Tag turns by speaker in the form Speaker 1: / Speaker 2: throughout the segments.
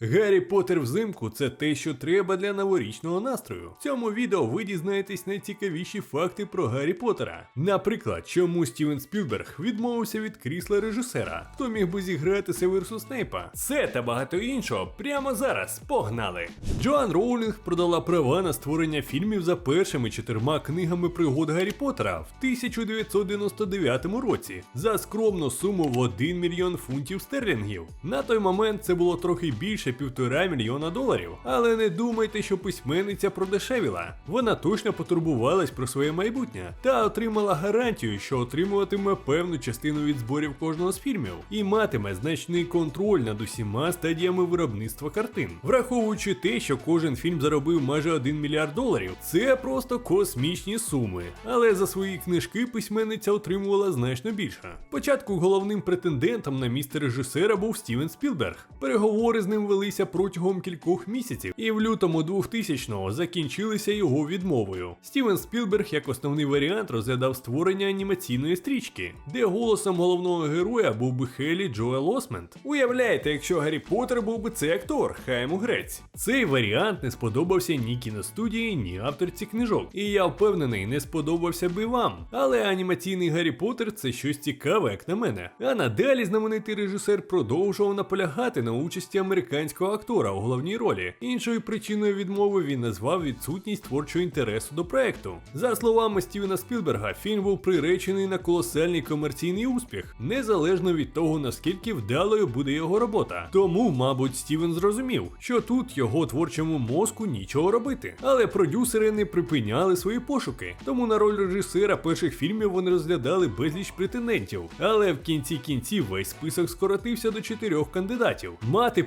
Speaker 1: Гаррі Поттер взимку це те, що треба для новорічного настрою. В цьому відео ви дізнаєтесь найцікавіші факти про Гаррі Поттера. Наприклад, чому Стівен Спілберг відмовився від крісла режисера, хто міг би зіграти Северсу Снейпа. Це та багато іншого прямо зараз. Погнали! Джоан Роулінг продала права на створення фільмів за першими чотирма книгами пригод Гаррі Поттера в 1999 році за скромну суму в 1 мільйон фунтів стерлінгів. На той момент це було трохи більше півтора мільйона доларів. Але не думайте, що письменниця продешевіла. Вона точно потурбувалась про своє майбутнє та отримала гарантію, що отримуватиме певну частину від зборів кожного з фільмів і матиме значний контроль над усіма стадіями виробництва картин. Враховуючи те, що кожен фільм заробив майже 1 мільярд доларів, це просто космічні суми. Але за свої книжки письменниця отримувала значно більше. Спочатку головним претендентом на місце режисера був Стівен Спілберг. Переговори з ним велися протягом кількох місяців, і в лютому 2000-го закінчилися його відмовою. Стівен Спілберг як основний варіант розглядав створення анімаційної стрічки, де голосом головного героя був би Хелі Джоел Осмент. Уявляєте, якщо Гаррі Поттер був би цей актор, хай йому грець. Цей варіант не сподобався ні кіностудії, ні авторці книжок. І я впевнений, не сподобався би вам. Але анімаційний Гаррі Поттер це щось цікаве, як на мене. А надалі знаменитий режисер продовжував наполягати на участі американського актора у головній ролі. Іншою причиною відмови він назвав відсутність творчого інтересу до проекту. За словами Стівена Спілберга, фільм був приречений на колосальний комерційний успіх, незалежно від того наскільки вдалою буде його робота. Тому, мабуть, Стівен зрозумів, що тут його творчому мозку нічого робити. Але продюсери не припиняли свої пошуки. Тому на роль режисера перших фільмів вони розглядали безліч претендентів. Але в кінці кінців весь список скоротився до чотирьох кандидатів. Мати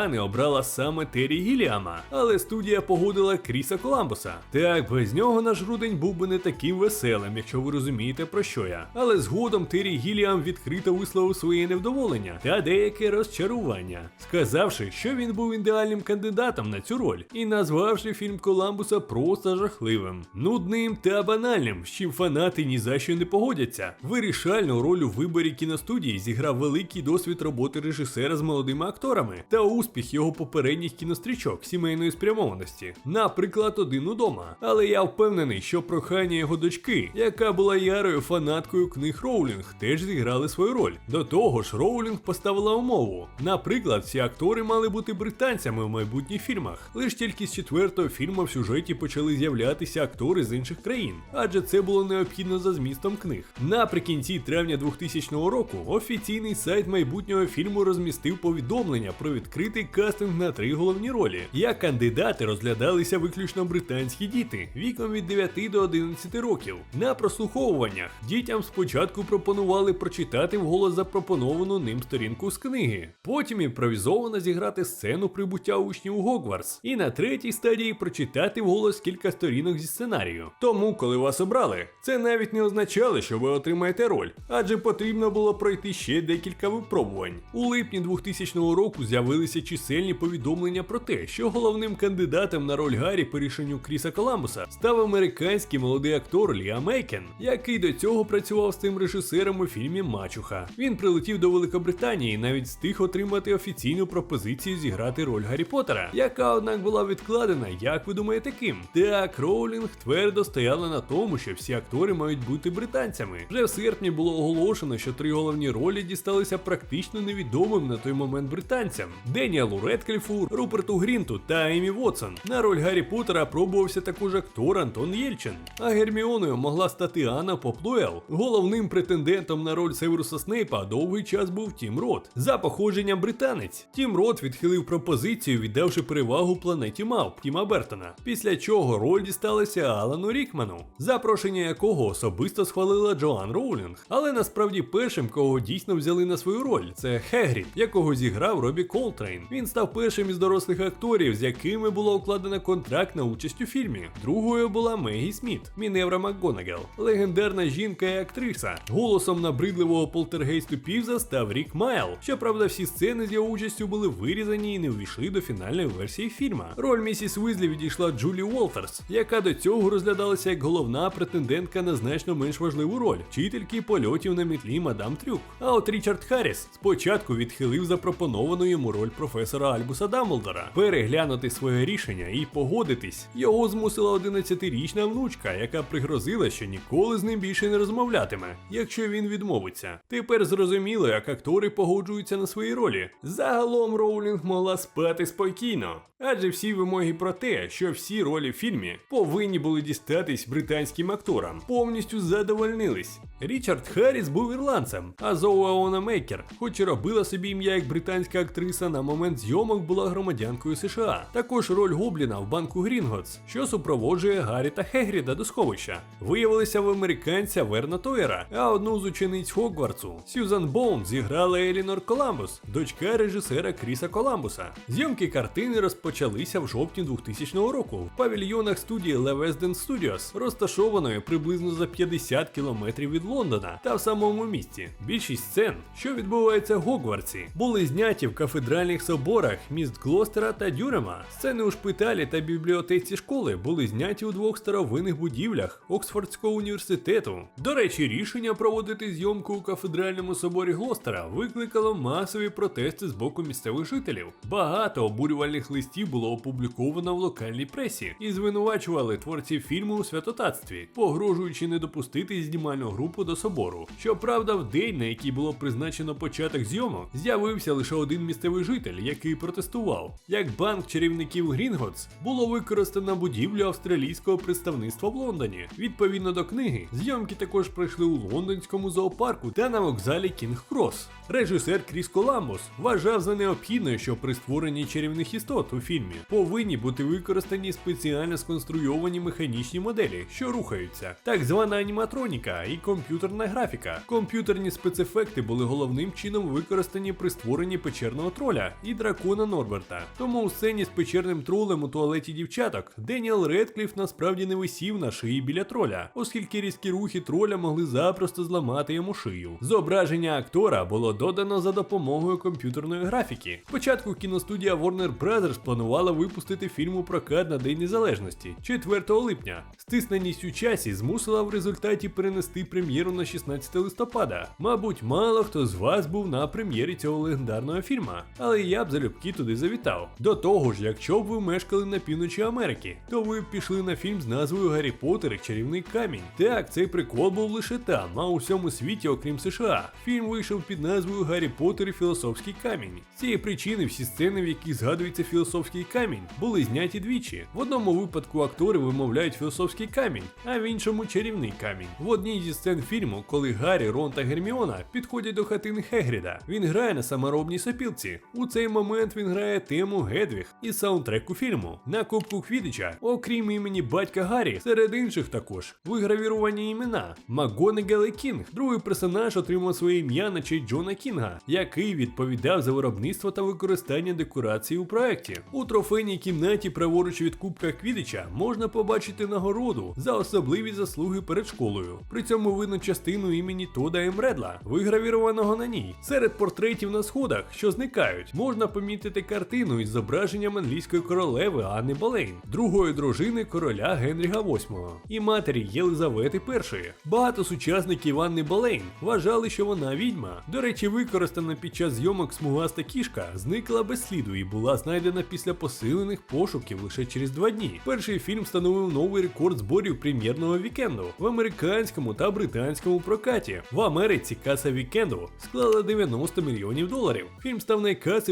Speaker 1: Патеріани обрала саме Террі Гіліама, але студія погодила Кріса Коламбуса. Так, без нього наш грудень був би не таким веселим, якщо ви розумієте про що я. Але згодом Террі Гіліам відкрито висловив своє невдоволення та деяке розчарування, сказавши, що він був ідеальним кандидатом на цю роль, і назвавши фільм Коламбуса просто жахливим, нудним та банальним, з чим фанати ні за що не погодяться. Вирішальну роль у виборі кіностудії зіграв великий досвід роботи режисера з молодими акторами та успіх його попередніх кінострічок сімейної спрямованості, наприклад, один удома. Але я впевнений, що прохання його дочки, яка була ярою фанаткою книг Роулінг, теж зіграли свою роль. До того ж, Роулінг поставила умову. Наприклад, всі актори мали бути британцями в майбутніх фільмах. Лише тільки з четвертого фільму в сюжеті почали з'являтися актори з інших країн, адже це було необхідно за змістом книг. Наприкінці травня 2000 року офіційний сайт майбутнього фільму розмістив повідомлення про відкритий кастинг на три головні ролі. Як кандидати розглядалися виключно британські діти віком від 9 до 11 років. На прослуховуваннях дітям спочатку пропонували прочитати вголос запропоновану ним сторінку з книги, потім імпровізовано зіграти сцену прибуття учнів у Гогвартс, і на третій стадії прочитати вголос кілька сторінок зі сценарію. Тому, коли вас обрали, це навіть не означало, що ви отримаєте роль, адже потрібно було пройти ще декілька випробувань. У липні 2000 року з'явилися чисельні повідомлення про те, що головним кандидатом на роль Гаррі по рішенню Кріса Коламбуса став американський молодий актор Ліам Мейкен, який до цього працював з цим режисером у фільмі Мачуха. Він прилетів до Великобританії навіть встиг отримати офіційну пропозицію зіграти роль Гаррі Поттера, яка однак була відкладена, як ви думаєте, ким? Так, Роулінг твердо стояла на тому, що всі актори мають бути британцями. Вже в серпні було оголошено, що три головні ролі дісталися практично невідомим на той момент британцям: Деніалу Редкліфу, Руперту Грінту та Емі Вотсон. На роль Гаррі Поттера пробувався також актор Антон Єльчин. А Герміоною могла стати Анна Поплуел. Головним претендентом на роль Северуса Снейпа довгий час був Тім Рот. За походженням британець. Тім Рот відхилив пропозицію, віддавши перевагу планеті Мавп Тіма Бертона. Після чого роль дісталася Алану Рікману, запрошення якого особисто схвалила Джоан Роулінг. Але насправді першим, кого дійсно взяли на свою роль, це Хегрід, якого зіграв Робі Колтрейн. Він став першим із дорослих акторів, з якими було укладено контракт на участь у фільмі. Другою була Мегі Сміт, Міневра МакГонагел, легендарна жінка і актриса. Голосом набридливого полтергейсту Півза став Рік Майл. Щоправда, всі сцени з його участю були вирізані і не увійшли до фінальної версії фільма. Роль місіс Уизлі відійшла Джулі Уолтерс, яка до цього розглядалася як головна претендентка на значно менш важливу роль вчительки польотів на мітлі мадам Трюк. А от Річард Харріс спочатку відхилив запропоновану йому роль професора. Професора Альбуса Дамблдора, переглянути своє рішення і погодитись. Його змусила 11-річна внучка, яка пригрозила, що ніколи з ним більше не розмовлятиме, якщо він відмовиться. Тепер зрозуміло, як актори погоджуються на свої ролі. Загалом Роулінг могла спати спокійно. Адже всі вимоги про те, що всі ролі в фільмі повинні були дістатись британським акторам, повністю задовольнились. Річард Харріс був ірландцем, а Зоуа Мейкер, хоч і робила собі ім'я як британська актриса, на момент зйомок була громадянкою США. Також роль Гобліна в банку Грінготс, що супроводжує Гаррі та Хегріда до сховища, виявилися в американця Верна Тойера, а одну з учениць Хогвартсу Сюзан Боун зіграла Елінор Коламбус, дочка режисера Кріса Коламбуса. Зйомки картини розпочалися в жовтні 2000 року в павільйонах студії Levesden Studios, розташованої приблизно за 50 кілометрів від Лондона та в самому місті. Більшість сцен, що відбуваються в Гогвартсі, були зняті в кафедральних соборах міст Глостера та Дюрема. Сцени у шпиталі та бібліотеці школи були зняті у двох старовинних будівлях Оксфордського університету. До речі, рішення проводити зйомку у кафедральному соборі Глостера викликало масові протести з боку місцевих жителів. Багато обурювальних листів було опубліковано в локальній пресі і звинувачували творців фільму у святотатстві, погрожуючи не допустити знімальну групу до собору. Щоправда, в день, на який було призначено початок зйомок, з'явився лише один місцевий житель, який протестував. Як банк чарівників Грінготс було використано будівлю австралійського представництва в Лондоні. Відповідно до книги, зйомки також пройшли у лондонському зоопарку та на вокзалі Кінг Крос. Режисер Кріс Коламбус вважав за необхідне, що при створенні чарівних істот у фільмі повинні бути використані спеціально сконструйовані механічні моделі, що рухаються, так звана аніматроніка і комп'ютерна графіка. Комп'ютерні спецефекти були головним чином використані при створенні печерного троля і дракона Норберта. Тому у сцені з печерним тролем у туалеті дівчаток Деніел Редкліф насправді не висів на шиї біля троля, оскільки різкі рухи троля могли запросто зламати йому шию. Зображення актора було додано за допомогою комп'ютерної графіки. Спочатку кіностудія Warner Bros. планувала випустити фільм у прокат на День Незалежності 4 липня. Стисненість у часі змусила в результаті перенести прем'єру на 16 листопада. Мабуть, мало хто з вас був на прем'єрі цього легендарного фільма, але я б залюбки туди завітав. До того ж, якщо б ви мешкали на півночі Америки, то ви б пішли на фільм з назвою Гаррі Поттер і чарівний камінь. Так, цей прикол був лише там, а у всьому світі, окрім США. Фільм вийшов під назвою Гаррі Поттер і Філософський камінь. З цієї причини всі сцени, в яких згадується філософський камінь, були зняті двічі. В одному випадку актори вимовляють філософський камінь, а в іншому чарівний камінь. В одній зі сцен фільму, коли Гаррі, Рон та Герміона підходять до хатини Хегріда, він грає на саморобній сопілці. У цей момент він грає тему Гедвіг із саундтреку фільму. На кубку Квідича, окрім імені батька Гаррі, серед інших також вигравіровані імена Макгонегел і Кінг. Другий персонаж отримав своє ім'я на честь Джона Кінга, який відповідав за виробництво та використання декорацій у проєкті. У трофейній кімнаті праворуч від кубка Квідича можна побачити нагороду за особливі заслуги перед школою. При цьому видно частину імені Тода Емредла, вигравірованого на ній. Серед портретів на сходах, що зникають, можна помітити картину із зображенням англійської королеви Анни Болейн, другої дружини короля Генріга VIII і матері Єлизавети І. Багато сучасників Анни Болейн вважали, що вона відьма. До речі, використана під час зйомок смугаста кішка зникла без сліду і була знайдена після посилених пошуків лише через два дні. Перший фільм встановив новий рекорд зборів прем'єрного вікенду в американському та британському прокаті. В Америці каса вікенду склала 90 мільйонів доларів. Фільм став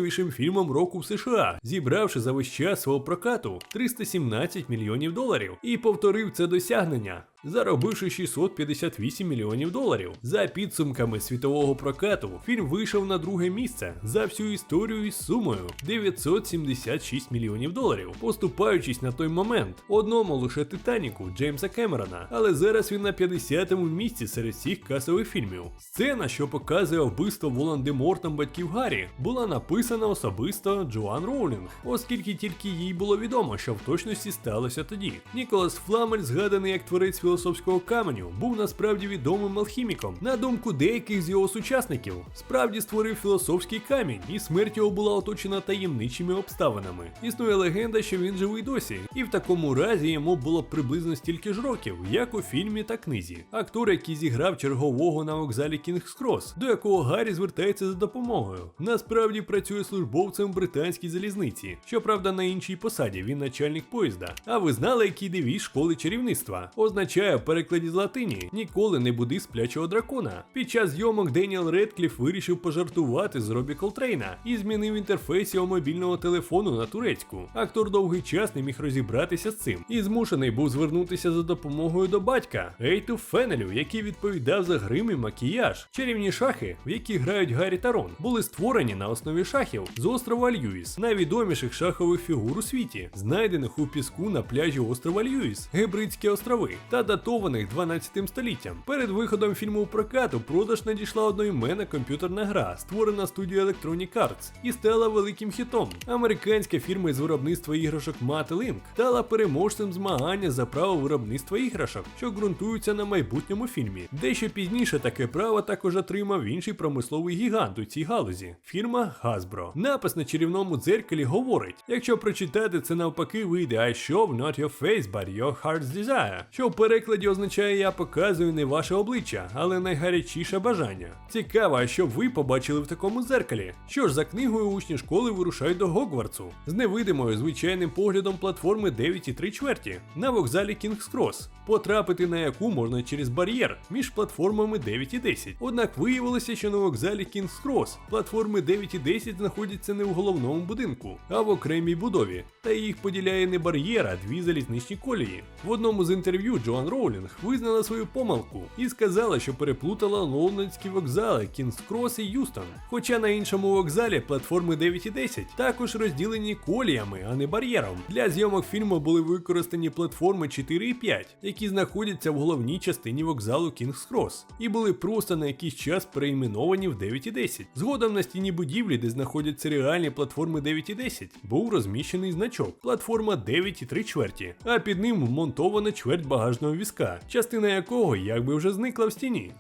Speaker 1: найкасовішим фільмом року в США, зібравши за весь час свого прокату 317 мільйонів доларів, і повторив це досягнення. Заробивши 658 мільйонів доларів. За підсумками світового прокату, фільм вийшов на друге місце за всю історію із сумою 976 мільйонів доларів, поступаючись на той момент одному лише Титаніку Джеймса Кемерона, але зараз він на 50-му місці серед всіх касових фільмів. Сцена, що показує вбивство Волан-де-Мортом батьків Гаррі, була написана особисто Джоан Роулінг, оскільки тільки їй було відомо, що в точності сталося тоді. Ніколас Фламель, згаданий як творець філософського каменю був насправді відомим алхіміком. На думку деяких з його сучасників, справді створив філософський камінь, і смерть його була оточена таємничими обставинами. Існує легенда, що він живий досі, і в такому разі йому було приблизно стільки ж років, як у фільмі та книзі. Актор, який зіграв чергового на вокзалі Кінгс Крос, до якого Гаррі звертається за допомогою, насправді працює службовцем британській залізниці. Щоправда, на іншій посаді він начальник поїзда. А ви знали, який девіз школи чарівництва? Означає в перекладі з латині ніколи не буди сплячого дракона. Під час зйомок Деніел Редкліф вирішив пожартувати з Робі Колтрейна і змінив інтерфейс його мобільного телефону на турецьку. Актор довгий час не міг розібратися з цим і змушений був звернутися за допомогою до батька Ейту Фенелю, який відповідав за грим і макіяж. Чарівні шахи, в які грають Гаррі та Рон, були створені на основі шахів з острова Льюіс, найвідоміших шахових фігур у світі, знайдених у піску на пляжі острова Льюіс, Гебридські острови, та датованих 12 століттям. Перед виходом фільму у прокат у продаж надійшла одноіменна комп'ютерна гра, створена студією Electronic Arts, і стала великим хітом. Американська фірма із виробництва іграшок Mate Link стала переможцем змагання за право виробництва іграшок, що ґрунтуються на майбутньому фільмі. Дещо пізніше таке право також отримав інший промисловий гігант у цій галузі фірма Hasbro. Напис на чарівному дзеркалі говорить: якщо прочитати це навпаки, вийде I show not your face, but your heart's desire, що в перекладі означає я показую не ваше обличчя, але найгарячіше бажання. Цікаво, а що ви побачили в такому дзеркалі? Що ж за книгою учні школи вирушають до Гогвартсу з невидимою звичайним поглядом платформи 9,3 чверті на вокзалі King's Cross, потрапити на яку можна через бар'єр між платформами 9 і 10. Однак виявилося, що на вокзалі King's Cross платформи 9 і 10 знаходяться не в головному будинку, а в окремій будові, та їх поділяє не бар'єр, а дві залізничні колії. В одному з інтерв'ю Джоан Роулінг визнала свою помилку і сказала, що переплутала лондонські вокзали Cross і Юстон. Хоча на іншому вокзалі платформи 9 і 10 також розділені коліями, а не бар'єром. Для зйомок фільму були використані платформи 4 і 5, які знаходяться в головній частині вокзалу Cross, і були просто на якийсь час перейменовані в 9 і 10. Згодом на стіні будівлі, де знаходяться реальні платформи 9 і 10, був розміщений значок платформа 9 і 3 чверті, а під ним вмонтована чверть багажного візка, частина якого якби вже зникла в стіні.